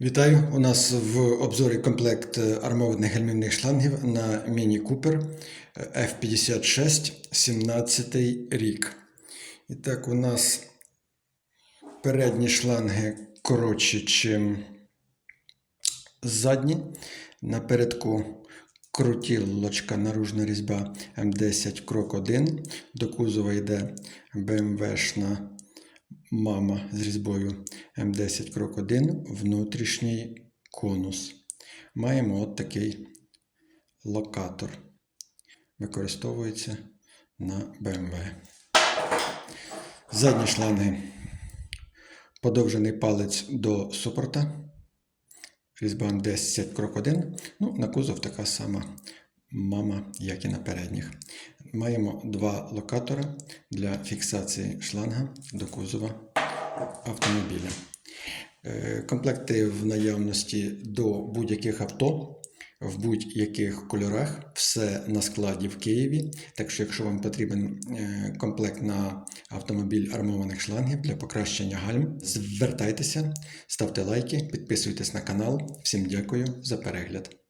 Вітаю! У нас в обзорі комплект е, армованих гальмівних шлангів на Міні Купер F56 17 рік. І так, у нас передні шланги коротші, ніж задні. Напередку крутілочка наружна різьба М10 крок 1. До кузова йде BMW-шна мама з різьбою М10 крок 1, внутрішній конус. Маємо от такий локатор. Використовується на BMW. Задні шланги. Подовжений палець до супорта. Різьба М10 крок 1. Ну, на кузов така сама мама, як і на передніх. Маємо два локатора для фіксації шланга до кузова автомобіля. Е, Комплекти в наявності до будь-яких авто в будь-яких кольорах. Все на складі в Києві. Так що, якщо вам потрібен е, комплект на автомобіль армованих шлангів для покращення гальм, звертайтеся, ставте лайки, підписуйтесь на канал. Всім дякую за перегляд.